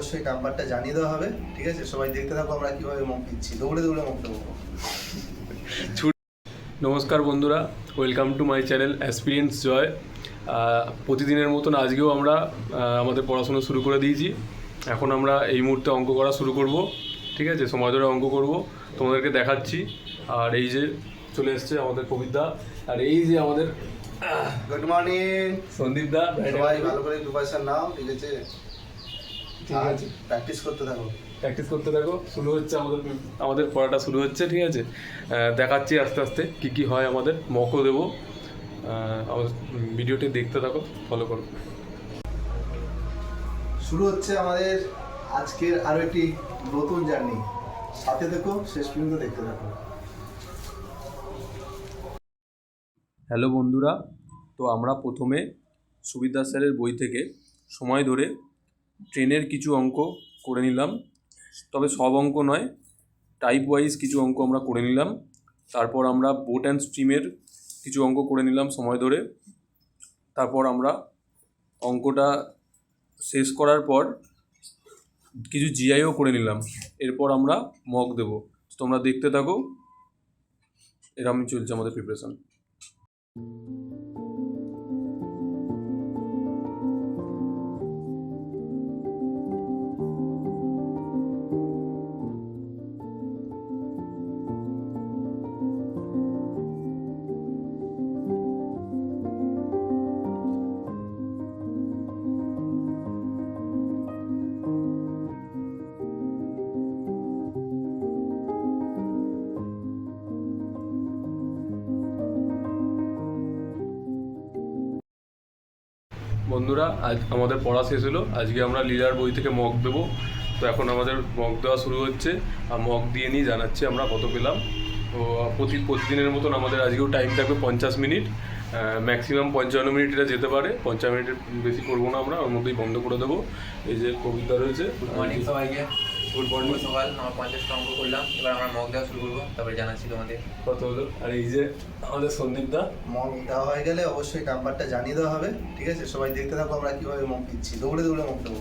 অবশ্যই নাম্বারটা জানিয়ে দেওয়া হবে ঠিক আছে? সবাই দেখতে থাকো আমরা কীভাবে মুখ দিচ্ছি। দৌড়ে দৌড়ে মুখ দেবো। নমস্কার বন্ধুরা welcome to my channel experience joy প্রতিদিনের মতন আজকেও আমরা আমাদের পড়াশোনা শুরু করে দিয়েছি। এখন আমরা এই মুহূর্তে অঙ্ক করা শুরু করব ঠিক আছে? সময় ধরে অঙ্ক করব। তোমাদেরকে দেখাচ্ছি। আর এই যে চলে এসছে আমাদের কবিতা। আর এই যে আমাদের গুড মর্নিং সন্দীপ দা সবাই ভালো করে প্রিপারেশন নাও ঠিক আছে? ঠিক আছে। প্র্যাকটিস করতে থাকো। প্র্যাকটিস করতে থাকো শুরু হচ্ছে আমাদের আমাদের পড়াটা শুরু হচ্ছে ঠিক আছে? দেখাচ্ছি আস্তে আস্তে কি কি হয় আমাদের। মকও দেবো। আমাদের ভিডিওটি দেখতে থাকো ফলো করো। শুরু হচ্ছে আমাদের আজকের আরও একটি নতুন জার্নি সাথে দেখো শেষ পর্যন্ত দেখতে থাকো। হ্যালো বন্ধুরা তো আমরা প্রথমে সুবিদ্যা স্যারের বই থেকে সময় ধরে ট্রেনের কিছু অঙ্ক করে নিলাম। তবে সব অঙ্ক নয় টাইপ ওয়াইজ কিছু অঙ্ক আমরা করে নিলাম। তারপর আমরা বোট অ্যান্ড স্ট্রিমের কিছু অঙ্ক করে নিলাম সময় ধরে। তারপর আমরা অঙ্কটা শেষ করার পর কিছু জিআইও করে নিলাম। এরপর আমরা মক দেব। তোমরা দেখতে থাকো। এরকমই চলছে আমাদের প্রিপারেশন বন্ধুরা আজ আমাদের পড়া শেষ হলো। আজকে আমরা লীলার বই থেকে মগ দেব। তো এখন আমাদের মগ দেওয়া শুরু হচ্ছে। আর মগ দিয়ে নিয়ে জানাচ্ছি আমরা কত পেলাম। তো প্রতি প্রতিদিনের মতন আমাদের আজকেও টাইম থাকবে পঞ্চাশ মিনিট। ম্যাক্সিমাম পঞ্চান্ন মিনিট এটা যেতে পারে। পঞ্চান্ন মিনিটের বেশি করব না আমরা ওর মধ্যেই বন্ধ করে দেবো। এই যে কবিতা রয়েছে। সবাইকে। গুড মর্নিং সকাল। আমরা পঞ্চাশটা অঙ্ক করলাম। এবার আমরা মগ দেওয়া শুরু করব। তারপরে জানাচ্ছি তোমাদের। কত হলো? আর এই যে আমাদের সন্দীপ দা? মক দেওয়া হয়ে গেলে অবশ্যই নাম্বারটা জানিয়ে দেওয়া হবে ঠিক আছে? সবাই দেখতে থাকো আমরা কীভাবে মুখ দিচ্ছি। দৌড়ে দৌড়ে মুখ দেবো।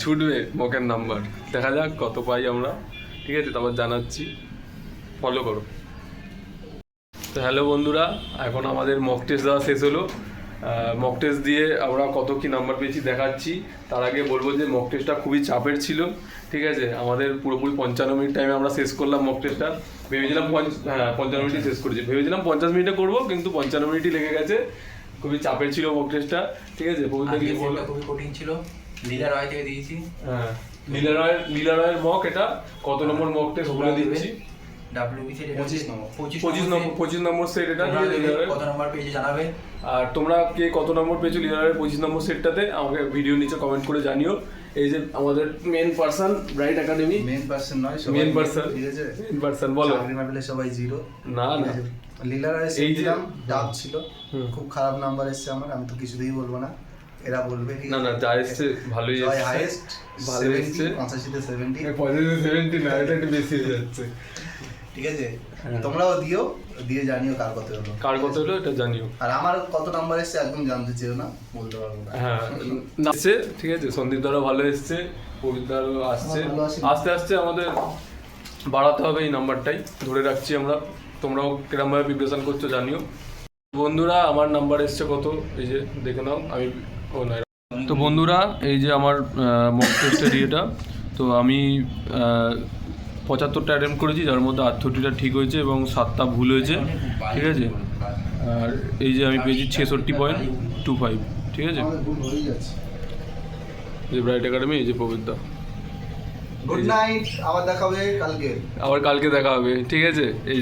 ছুটবে মকের নাম্বার দেখা যাক কত পাই আমরা। ঠিক আছে তারপর জানাচ্ছি। ফলো করো। তো হ্যালো বন্ধুরা এখন আমাদের মক টেস্ট দেওয়া শেষ হলো। মক টেস্ট দিয়ে আমরা কত কি নাম্বার পেয়েছি দেখাচ্ছি। তার আগে বলব যে মক টেস্টটা খুবই চাপের ছিল ঠিক আছে? আমাদের পুরোপুরি পঞ্চান্ন মিনিট টাইমে আমরা শেষ করলাম মক টেস্টটা ভেবেছিলাম পঞ্চ- হ্যাঁ পঞ্চান্ন মিনিটই শেষ করেছি। ভেবেছিলাম পঞ্চাশ মিনিটে করব কিন্তু পঞ্চান্ন মিনিটই লেগে গেছে। খুবই চাপের ছিল মক টেস্টটা ঠিক আছে? খুবই কঠিন ছিল। লীলা রয় থেকে দিয়েছি। হ্যাঁ লীলা রায়ের লীলা রায়ের মক এটা কত নম্বর মক টেস্ট বলে দিচ্ছি? পঁচিশ নম্বর। পঁচিশ নম্বর পঁচিশ নম্বর সেট এটা কত নম্বর জানাবে। আর তোমরা কে কত নম্বর পেয়েছ লীলা রায়ের পঁচিশ নম্বর সেটটাতে আমাকে ভিডিও নিচে কমেন্ট করে জানিও। এই যে আমাদের main person bright academy main person নয় মেন পার্সন ঠিক আছে? মেন পার্সন বলো। চাকরি না পেলে সবাই জিরো না না। লীলা রায় এই যে- দিলাম ডাব ছিল। হুম। খুব খারাপ নাম্বার এসেছে আমার আমি তো কিছুতেই বলব না। এরা বলবে না না? যা এসছে ভালোই এসছে। হাইয়েস্ট ভালো এসছে। পঁচাশিতে সেভেন্টি পঁচাশি সেভেন্টি না এটা একটু বেশি হয়ে যাচ্ছে। ঠিক আছে? হ্যাঁ। তোমরাও দিও দিয়ে জানিও কার কত হলো। কার কত হলো এটা জানিও। আর আমার কত নাম্বার এসেছে একদম জানতে চেয়েও না বলতে পারব না। হ্যাঁ ঠিক আছে? সন্দীপ দ্বারা ভালো এসছে পবিত্রারও আসছে। আস্তে আস্তে আমাদের বাড়াতে হবে এই নাম্বারটাই ধরে রাখছি আমরা। তোমরাও কিরমভাবে প্রিপারেশন করছ জানিও। বন্ধুরা আমার নাম্বার এসছে কত? এই যে দেখে নাও আমি ও না তো বন্ধুরা এই যে আমার মক টেস্টের ইয়েটা তো আমি পঁচাত্তরটা অ্যাটেম্প করেছি যার মধ্যে আটষট্টিটা ঠিক হয়েছে এবং সাতটা ভুল হয়েছে ঠিক আছে? আর এই যে আমি পেয়েছি ছেষট্টি পয়েন্ট টু ফাইভ ঠিক আছে? যে ব্রাইট একাডেমি এই যে পবিত্রা গুড নাইট আবার দেখা হবে কালকে। আবার কালকে দেখা হবে ঠিক আছে? এই